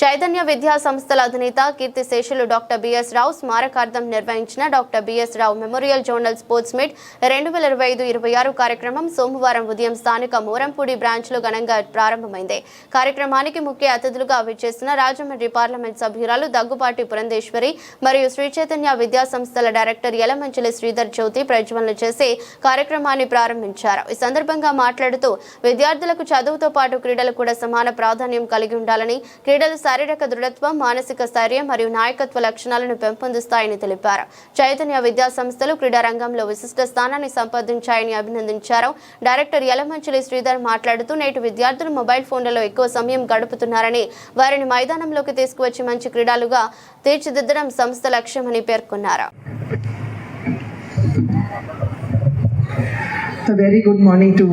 చైతన్య విద్యా సంస్థల అధినేత కీర్తి శేషులు డాక్టర్ బిఎస్ రావు స్మారకార్థం నిర్వహించిన doctor B S Rao memorial zonal sports meet రెండు వేల ఇరవై ఐదు ఇరవై ఆరు కార్యక్రమం సోమవారం ఉదయం స్థానిక మోరంపూడి బ్రాంచ్లో ఘనంగా ప్రారంభమైంది. కార్యక్రమానికి ముఖ్య అతిథులుగా విచ్చేసిన రాజమండ్రి పార్లమెంట్ సభ్యురాలు దగ్గుపాటి పురంధేశ్వరి మరియు శ్రీ చైతన్య విద్యా సంస్థల డైరెక్టర్ యలమంచిలి శ్రీధర్ జ్యోతి ప్రజ్వలన చేసి కార్యక్రమాన్ని ప్రారంభించారు. ఈ సందర్భంగా మాట్లాడుతూ విద్యార్థులకు చదువుతో పాటు క్రీడలు కూడా సమాన ప్రాధాన్యం కలిగి ఉండాలని క్రీడలు శారీరక దృఢత్వం మానసిక స్థైర్యం మరియు నాయకత్వ లక్షణాలను పెంపొందిస్తాయని తెలిపారు. చైతన్య విద్యా సంస్థలు క్రీడారంగంలో విశిష్ట స్థానాన్ని సంపాదించాయని అభినందించారు. డైరెక్టర్ యలమంచిలి శ్రీధర్ మాట్లాడుతూ నేటి విద్యార్థులు మొబైల్ ఫోన్లలో ఎక్కువ సమయం గడుపుతున్నారని వారిని మైదానంలోకి తీసుకువచ్చి మంచి క్రీడలుగా తీర్చిదిద్దడం సంస్థ లక్ష్యమని పేర్కొన్నారు. A very good morning to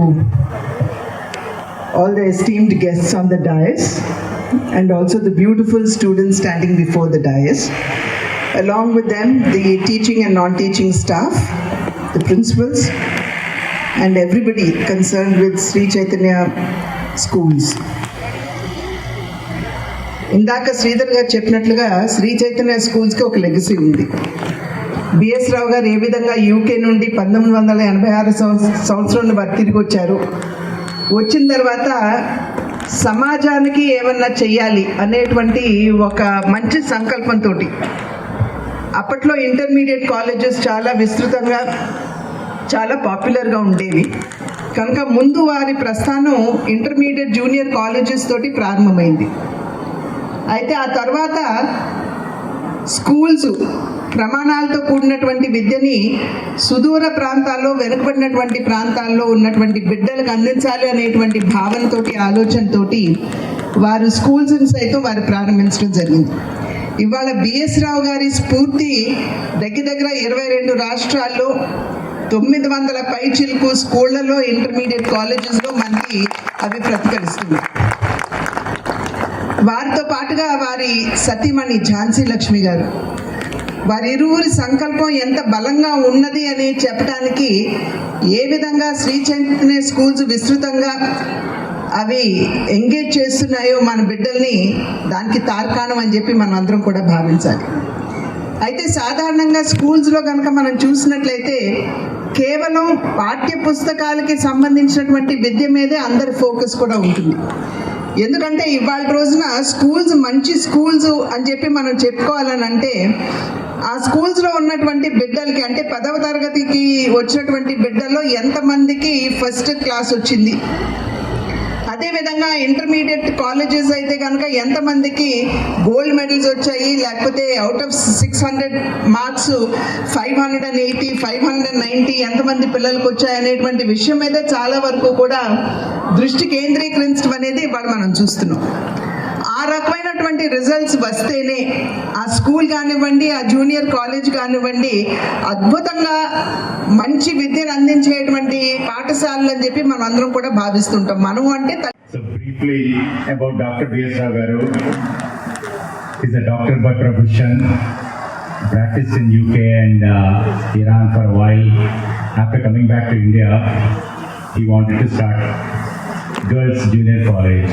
all the esteemed guests on the dais. And also the beautiful students standing before the dais. Along with them, the teaching and non teaching staff, the principals, and everybody concerned with Sri Chaitanya schools. ఇందాక శ్రీధర్ గారు చెప్పినట్లుగా శ్రీ చైతన్య స్కూల్స్కి ఒక legacy ఉంది BS రావు గారు ఏ విధంగా UK నుండి పంతొమ్మిది వందల ఎనభై ఆరు సంవత్సరంలో వారు తిరిగి వచ్చారు వచ్చిన తర్వాత సమాజానికి ఏమన్నా చెయ్యాలి అనేటువంటి ఒక మంచి సంకల్పంతో అప్పట్లో ఇంటర్మీడియట్ కాలేజెస్ చాలా విస్తృతంగా చాలా పాపులర్గా ఉండేవి. కనుక ముందు వారి ప్రస్థానం ఇంటర్మీడియట్ జూనియర్ కాలేజెస్ తోటి ప్రారంభమైంది. అయితే ఆ తర్వాత స్కూల్స్ ప్రమాణాలతో కూడినటువంటి విద్యని సుదూర ప్రాంతాల్లో వెనుకబడినటువంటి ప్రాంతాల్లో ఉన్నటువంటి బిడ్డలకు అందించాలి అనేటువంటి భావనతోటి ఆలోచనతోటి వారు స్కూల్స్ని సైతం వారు ప్రారంభించడం జరిగింది. ఇవాళ బిఎస్ రావు గారి స్ఫూర్తి దగ్గర దగ్గర ఇరవై రెండు రాష్ట్రాల్లో తొమ్మిది వందల పైచిలకు స్కూళ్ళలో ఇంటర్మీడియట్ కాలేజెస్లో మనకి అవి ప్రతిఫలిస్తున్నాయి. వారితో పాటుగా వారి సతీమణి ఝాన్సీ లక్ష్మి గారు. వారిరువురి సంకల్పం ఎంత బలంగా ఉన్నది అని చెప్పడానికి ఏ విధంగా శ్రీ చైతన్య స్కూల్స్ విస్తృతంగా అవి ఎంగేజ్ చేస్తున్నాయో మన బిడ్డల్ని దానికి తార్కాణం అని చెప్పి మనం అందరం కూడా భావించాలి. అయితే సాధారణంగా స్కూల్స్లో కనుక మనం చూసినట్లయితే కేవలం పాఠ్య పుస్తకాలకి సంబంధించినటువంటి విద్య మీదే అందరి ఫోకస్ కూడా ఉంటుంది. ఎందుకంటే ఇవాళ రోజున స్కూల్స్ మంచి స్కూల్స్ అని చెప్పి మనం చెప్పుకోవాలని అంటే ఆ స్కూల్స్లో ఉన్నటువంటి బిడ్డలకి అంటే పదవ తరగతికి వచ్చినటువంటి బిడ్డల్లో ఎంతమందికి ఫస్ట్ క్లాస్ వచ్చింది? అదేవిధంగా ఇంటర్మీడియట్ కాలేజెస్ అయితే కనుక ఎంతమందికి గోల్డ్ మెడల్స్ వచ్చాయి లేకపోతే out of six hundred marks five hundred and eighty five hundred and ninety ఎంతమంది పిల్లలకు వచ్చాయి అనేటువంటి విషయం మీద చాలా వరకు కూడా దృష్టి కేంద్రీకరించడం అనేది ఇవాళ మనం చూస్తున్నాం. ఆ రకమైనటువంటి రిజల్ట్స్ వస్తేనే ఆ స్కూల్ కానివ్వండి ఆ జూనియర్ కాలేజ్ కానివ్వండి అద్భుతంగా మంచి విద్యను అందించేటువంటి పాఠశాలలు అని చెప్పి మనం అందరం కూడా భావిస్తుంటాం మనం అంటే త- briefly about Dr. B.S. Rao He's a doctor by profession, practiced in UK and uh, Iran for a while. After coming back to India, he wanted to start girls junior college.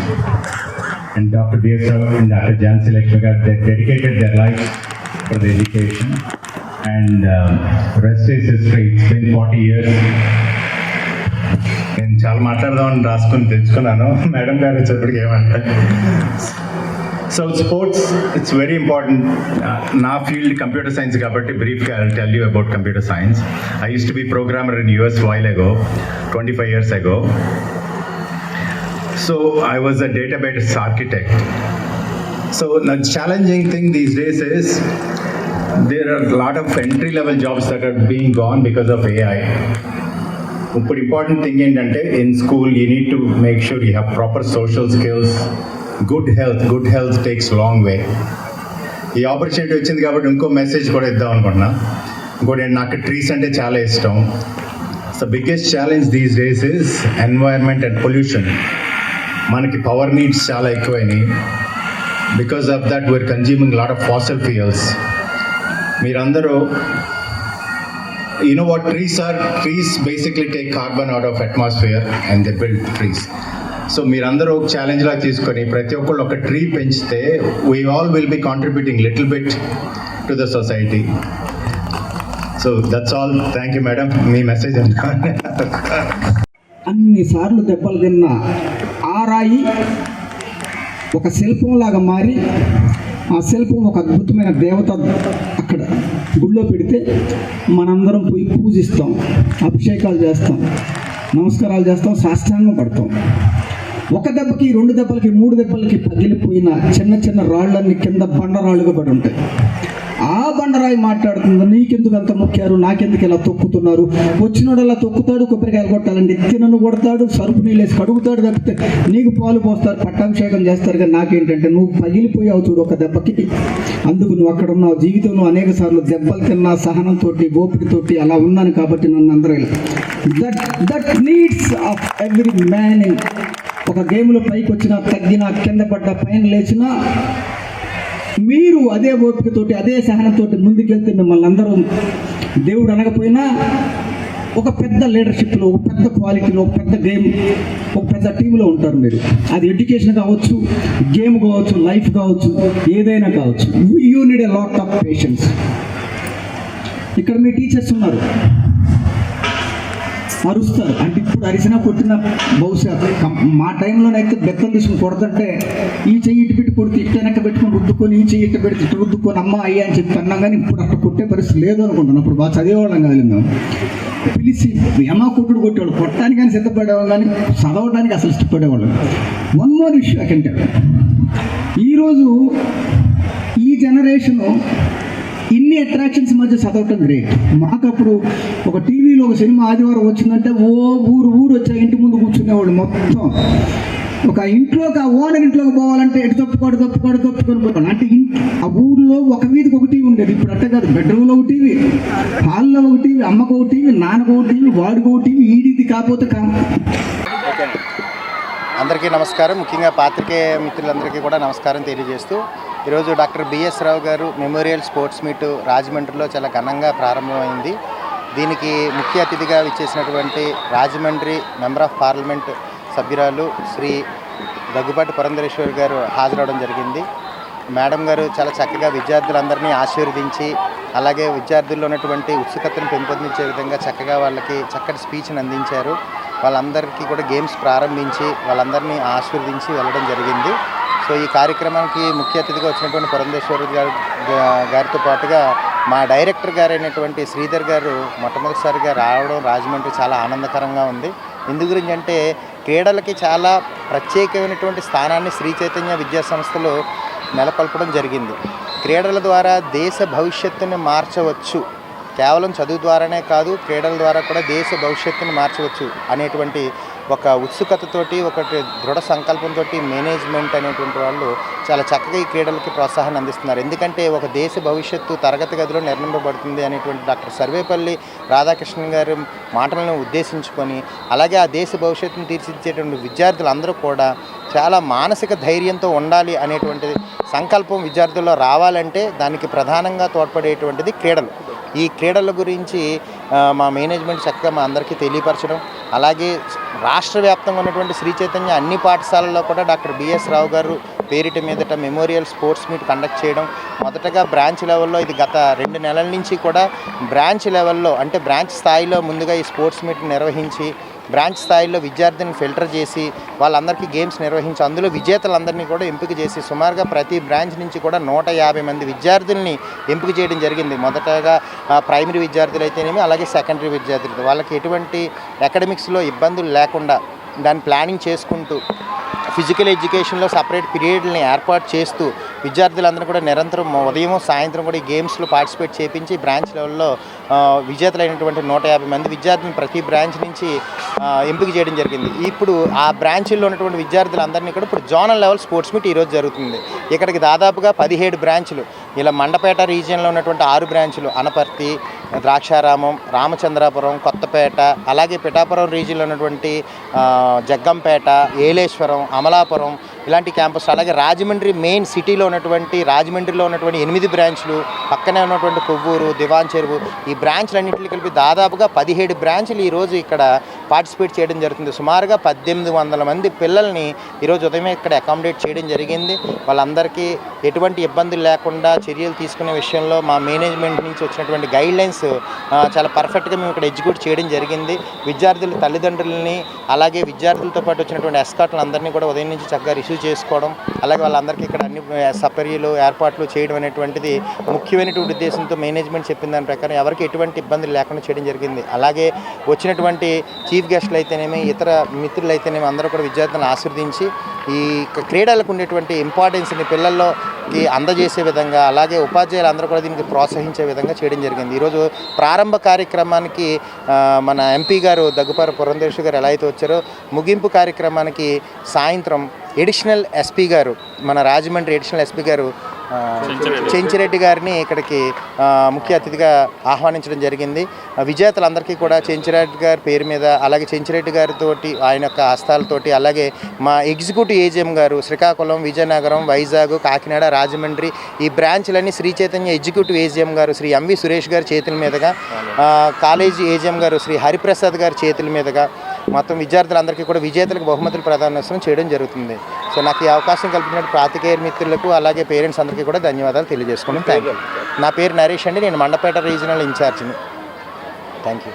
And Dr. B.S. And Dr. Jansi Lakshmi they dedicated their life for the education. And uh, rest is history. It's been 40 years. నేను చాలా మాట్లాడదామని రాసుకొని తెచ్చుకున్నాను madam గారు వచ్చేప్పటికి ఏమంటారు so sports it's very important నా field computer science కాబట్టి బ్రీఫ్గా I tell you about computer science I use to be programmer in US while ago twenty five years ago so I was a database architect so the challenging thing these days is there are a lot of entry level jobs that are being gone because of AI. ఇప్పుడు important thing ఏంటంటే in school you need to make sure you have proper social skills good health good health takes long way ఈ opportunity వచ్చింది కాబట్టి ఇంకో message కూడా ఇద్దాం అనుకుంటున్నా. ఇంకోటి నాకు ట్రీస్ అంటే చాలా ఇష్టం. So biggest challenge these days is environment and pollution మనకి పవర్ నీడ్స్ చాలా ఎక్కువైనాయి. Because of that we're consuming lot of fossil fuels మీరందరూ you know what trees are trees basically take carbon out of atmosphere and they build trees. So మీరందరూ ఒక challenge తీసుకొని ప్రతి ఒక్కళ్ళు ఒక ట్రీ పెంచితే we all will be contributing little bit to the society so that's all thank you madam me message అన్నిసార్లు దెబ్బలు తిన్నా. రాయి ఒక శిల్పంలాగా మారి ఆ శిల్పం ఒక అద్భుతమైన దేవత అక్కడ గుళ్ళో పెడితే మనందరం పోయి పూజిస్తాం అభిషేకాలు చేస్తాం నమస్కారాలు చేస్తాం సాష్టాంగం పడతాం. ఒక దెబ్బకి రెండు దెబ్బలకి మూడు దెబ్బలకి పగిలిపోయిన చిన్న చిన్న రాళ్ళన్నీ కింద బండరాళ్ళుగా పడి ఉంటాయి. ఆ బండరాయి మాట్లాడుతుంది నీకెందుకు అంత మొక్కారు నాకెందుకు ఇలా తొక్కుతున్నారు? వచ్చినోడు అలా తొక్కుతాడు కొబ్బరికాయలు కొట్టాలండి తినను కొడతాడు సరుపు నీళ్ళేసి కడుగుతాడు తప్పితే నీకు పాలు పోస్తారు పట్టాభిషేకం చేస్తారు. కానీ నాకేంటంటే నువ్వు పగిలిపోయావు చూడు ఒక దెబ్బకి. అందుకు నువ్వు అక్కడ ఉన్నావు. జీవితంలో అనేక సార్లు దెబ్బలు తిన్నా సహనంతో ఓపికతోటి అలా ఉన్నాను కాబట్టి నన్ను అందరూ that that needs of every man ఒక గేమ్లో పైకి వచ్చినా తగ్గినా కింద పడ్డ పైన లేచినా మీరు అదే ఓపికతోటి అదే సహనంతో ముందుకెళ్తే మిమ్మల్ని అందరూ దేవుడు అనకపోయినా ఒక పెద్ద లీడర్షిప్లో ఒక పెద్ద క్వాలిటీలో ఒక పెద్ద గేమ్ ఒక పెద్ద టీంలో ఉంటారు మీరు. అది ఎడ్యుకేషన్ కావచ్చు గేమ్ కావచ్చు లైఫ్ కావచ్చు ఏదైనా కావచ్చు. You need a lot of patience ఇక్కడ మీ టీచర్స్ ఉన్నారు. అరుస్తారు అంటే ఇప్పుడు అరిసినా కొట్టిన బహుశా మా టైంలోనైతే బెత్తం తీసుకుని కొడతంటే ఈ చెయ్యి ఇటు పెట్టి కొడితే ఇటు వెనక పెట్టుకొని రుద్దుకొని ఈ చెయ్యి ఇటు పెడితే ఇటు రుద్దుకొని అమ్మ అయ్యా అని చెప్పి అన్నాం కానీ ఇప్పుడు అట్లా కొట్టే పరిస్థితి లేదు అనుకుంటున్నాను. అప్పుడు బాగా చదివేవాళ్ళం కాదు మేము పిలిచి ఏమా కొట్టుడు కొట్టేవాళ్ళు. కొట్టడానికి కానీ సిద్ధపడేవాళ్ళు కానీ చదవడానికి అసలు ఇష్టపడేవాళ్ళు. వన్ మోర్ ఇష్యూ అకంటే ఈరోజు ఈ జనరేషను ఇన్ని అట్రాక్షన్స్ మధ్య చదవటం గ్రేట్ మాకు అప్పుడు ఒక టీవీలో ఒక సినిమా ఆదివారం వచ్చిందంటే ఓ ఊరు ఊరు వచ్చా ఇంటి ముందు కూర్చునేవాళ్ళు మొత్తం. ఒక ఇంట్లోకి ఆ ఓనర్ ఇంట్లోకి పోవాలంటే ఎటు తప్పుకోడు తప్పుకోడు తప్పుకొని పోవాలి అంటే ఆ ఊర్లో ఒక వీధికి ఒక టీవీ ఉండేది. ఇప్పుడు అట్ట కాదు. బెడ్రూమ్లో ఒక టీవీ హాల్లో ఒక టీవీ అమ్మకు ఒక టీవీ నాన్నకు ఒక టీవీ వాడికి ఒక టీవీ ఈడిది కాకపోతే కా అందరికీ నమస్కారం. ముఖ్యంగా పాత్రికేయ మిత్రులందరికీ కూడా నమస్కారం తెలియజేస్తూ ఈరోజు డాక్టర్ బిఎస్ రావు గారు మెమోరియల్ స్పోర్ట్స్ మీట్ రాజమండ్రిలో చాలా ఘనంగా ప్రారంభమైంది. దీనికి ముఖ్య అతిథిగా విచ్చేసినటువంటి రాజమండ్రి మెంబర్ ఆఫ్ పార్లమెంట్ సభ్యురాలు శ్రీ దగ్గుబాటి పురంధరేశ్వర్ గారు హాజరవడం జరిగింది. మేడం గారు చాలా చక్కగా విద్యార్థులందరినీ ఆశీర్వదించి అలాగే విద్యార్థుల్లో ఉన్నటువంటి ఉత్సుకతను పెంపొందించే విధంగా చక్కగా వాళ్ళకి చక్కటి స్పీచ్ని అందించారు. వాళ్ళందరికీ కూడా గేమ్స్ ప్రారంభించి వాళ్ళందరినీ ఆశీర్వదించి వెళ్ళడం జరిగింది. సో ఈ కార్యక్రమానికి ముఖ్య అతిథిగా వచ్చినటువంటి పురంధేశ్వరి గారు గారితో పాటుగా మా డైరెక్టర్ గారైనటువంటి శ్రీధర్ గారు మొట్టమొదటిసారిగా రావడం రాజమండ్రి చాలా ఆనందకరంగా ఉంది. ఎందు గురించి అంటే క్రీడలకి చాలా ప్రత్యేకమైనటువంటి స్థానాన్ని శ్రీ చైతన్య విద్యా సంస్థలో నెలకొల్పడం జరిగింది. క్రీడల ద్వారా దేశ భవిష్యత్తుని మార్చవచ్చు కేవలం చదువు ద్వారానే కాదు క్రీడల ద్వారా కూడా దేశ భవిష్యత్తును మార్చవచ్చు అనేటువంటి ఒక ఉత్సుకతతోటి ఒకటి దృఢ సంకల్పంతో మేనేజ్మెంట్ అనేటువంటి వాళ్ళు చాలా చక్కగా ఈ క్రీడలకి ప్రోత్సాహాన్ని అందిస్తున్నారు. ఎందుకంటే ఒక దేశ భవిష్యత్తు తరగతి గదిలో నిర్ణయింపబడుతుంది అనేటువంటి డాక్టర్ సర్వేపల్లి రాధాకృష్ణన్ గారి మాటలను ఉద్దేశించుకొని అలాగే ఆ దేశ భవిష్యత్తును తీర్చిదిద్దేటువంటి విద్యార్థులందరూ కూడా చాలా మానసిక ధైర్యంతో ఉండాలి అనేటువంటి సంకల్పం విద్యార్థుల్లో రావాలంటే దానికి ప్రధానంగా తోడ్పడేటువంటిది క్రీడలు. ఈ క్రీడల గురించి మా మేనేజ్మెంట్ చక్కగా మా అందరికీ తెలియపరచడం అలాగే రాష్ట్ర వ్యాప్తంగా ఉన్నటువంటి శ్రీ చైతన్య అన్ని పాఠశాలల్లో కూడా డాక్టర్ బిఎస్ రావు గారు పేరిట మీదట మెమోరియల్ స్పోర్ట్స్ మీట్ కండక్ట్ చేయడం మొదటగా బ్రాంచ్ లెవెల్లో ఇది గత రెండు నెలల నుంచి కూడా బ్రాంచ్ లెవెల్లో అంటే బ్రాంచ్ స్థాయిలో ముందుగా ఈ స్పోర్ట్స్ మీట్ నిర్వహించి బ్రాంచ్ స్థాయిలో విద్యార్థిని ఫిల్టర్ చేసి వాళ్ళందరికీ గేమ్స్ నిర్వహించి అందులో విజేతలందరినీ కూడా ఎంపిక చేసి సుమారుగా ప్రతి బ్రాంచ్ నుంచి కూడా నూట యాభై మంది విద్యార్థుల్ని ఎంపిక చేయడం జరిగింది. మొదటగా ప్రైమరీ విద్యార్థులు అయితేనేమి అలాగే సెకండరీ విద్యార్థులు. వాళ్ళకి ఎటువంటి అకాడమిక్స్లో ఇబ్బందులు లేకుండా దాన్ని ప్లానింగ్ చేసుకుంటూ ఫిజికల్ ఎడ్యుకేషన్లో సపరేట్ పీరియడ్ని ఏర్పాటు చేస్తూ విద్యార్థులందరూ కూడా నిరంతరం ఉదయం సాయంత్రం కూడా ఈ గేమ్స్లో పార్టిసిపేట్ చేయించి బ్రాంచ్ లెవెల్లో విజేతలైనటువంటి నూట యాభై మంది విద్యార్థులను ప్రతి బ్రాంచ్ నుంచి ఎంపిక చేయడం జరిగింది. ఇప్పుడు ఆ బ్రాంచ్ల్లో ఉన్నటువంటి విద్యార్థులందరినీ కూడా ఇప్పుడు జోనల్ లెవెల్ స్పోర్ట్స్ మీట్ ఈరోజు జరుగుతుంది. ఇక్కడికి దాదాపుగా పదిహేడు బ్రాంచ్లు. ఇలా మండపేట రీజియన్లో ఉన్నటువంటి ఆరు బ్రాంచ్లు. అనపర్తి ద్రాక్షారామం రామచంద్రాపురం కొత్తపేట అలాగే పిఠాపురం రీజియన్లో ఉన్నటువంటి జగ్గంపేట ఏలేశ్వరం అమలాపురం ఇలాంటి క్యాంపస్. అలాగే రాజమండ్రి మెయిన్ సిటీలో ఉన్నటువంటి రాజమండ్రిలో ఉన్నటువంటి ఎనిమిది బ్రాంచ్లు పక్కనే ఉన్నటువంటి కొవ్వూరు దివాన్ చెరువు ఈ బ్రాంచ్లన్నింటినీ కలిపి దాదాపుగా పదిహేడు బ్రాంచ్లు ఈరోజు ఇక్కడ పార్టిసిపేట్ చేయడం జరుగుతుంది. సుమారుగా పద్దెనిమిది వందల మంది పిల్లల్ని ఈరోజు ఉదయం ఇక్కడ అకామిడేట్ చేయడం జరిగింది. వాళ్ళందరికీ ఎటువంటి ఇబ్బందులు లేకుండా చర్యలు తీసుకునే విషయంలో మా మేనేజ్మెంట్ నుంచి వచ్చినటువంటి గైడ్ లైన్స్ చాలా పర్ఫెక్ట్గా మేము ఇక్కడ ఎగ్జిక్యూట్ చేయడం జరిగింది. విద్యార్థుల తల్లిదండ్రులని అలాగే విద్యార్థులతో పాటు వచ్చినటువంటి ఎస్కాట్లు అందరినీ కూడా ఉదయం నుంచి చక్కగా రిసీవ్ చేసుకోవడం అలాగే వాళ్ళందరికీ ఇక్కడ అన్ని సపర్యలు ఏర్పాట్లు చేయడం అనేటువంటిది ముఖ్యమైనటువంటి ఉద్దేశంతో మేనేజ్మెంట్ చెప్పిన దాని ప్రకారం ఎవరికి ఎటువంటి ఇబ్బందులు లేకుండా చేయడం జరిగింది. అలాగే వచ్చినటువంటి చీఫ్ గెస్ట్లు అయితేనేమి ఇతర మిత్రులు అయితేనేమి అందరూ కూడా విద్యార్థులను ఆశీర్వదించి ఈ క్రీడలకు ఉండేటువంటి ఇంపార్టెన్స్ని పిల్లల్లో కి అందజేసే విధంగా అలాగే ఉపాధ్యాయులు అందరూ కూడా దీనికి ప్రోత్సహించే విధంగా చేయడం జరిగింది. ఈరోజు ప్రారంభ కార్యక్రమానికి మన ఎంపీ గారు దగ్గుపార పురంధేశ్వరి గారు ఎలా అయితే వచ్చారో ముగింపు కార్యక్రమానికి సాయంత్రం ఎడిషనల్ ఎస్పీ గారు మన రాజమండ్రి ఎడిషనల్ ఎస్పీ గారు చెంచిరెడ్డి. గారిని ఇక్కడికి ముఖ్య అతిథిగా ఆహ్వానించడం జరిగింది. విజేతలందరికీ కూడా చెంచిరెడ్డి గారి పేరు మీద అలాగే చెంచిరెడ్డి గారితో ఆయన యొక్క హస్తాలతోటి అలాగే మా ఎగ్జిక్యూటివ్ ఏజిఎం గారు శ్రీకాకుళం విజయనగరం వైజాగ్ కాకినాడ రాజమండ్రి ఈ బ్రాంచ్లన్నీ శ్రీ చైతన్య ఎగ్జిక్యూటివ్ ఏజిఎం గారు శ్రీ ఎంవి సురేష్ గారి చేతుల మీదుగా కాలేజీ ఏజిఎం గారు శ్రీ హరిప్రసాద్ గారి చేతుల మీదుగా మొత్తం విద్యార్థులందరికీ కూడా విజేతలకు బహుమతులు ప్రదానోత్సవం చేయడం జరుగుతుంది. సో నాకు ఈ అవకాశం కల్పించిన ప్రాతికేయ మిత్రులకు అలాగే పేరెంట్స్ అందరికీ కూడా ధన్యవాదాలు తెలియజేసుకున్నాను థ్యాంక్ యూ నా పేరు నరేష్ అండి. నేను మండపేట రీజనల్ ఇన్ఛార్జ్ని. Thank you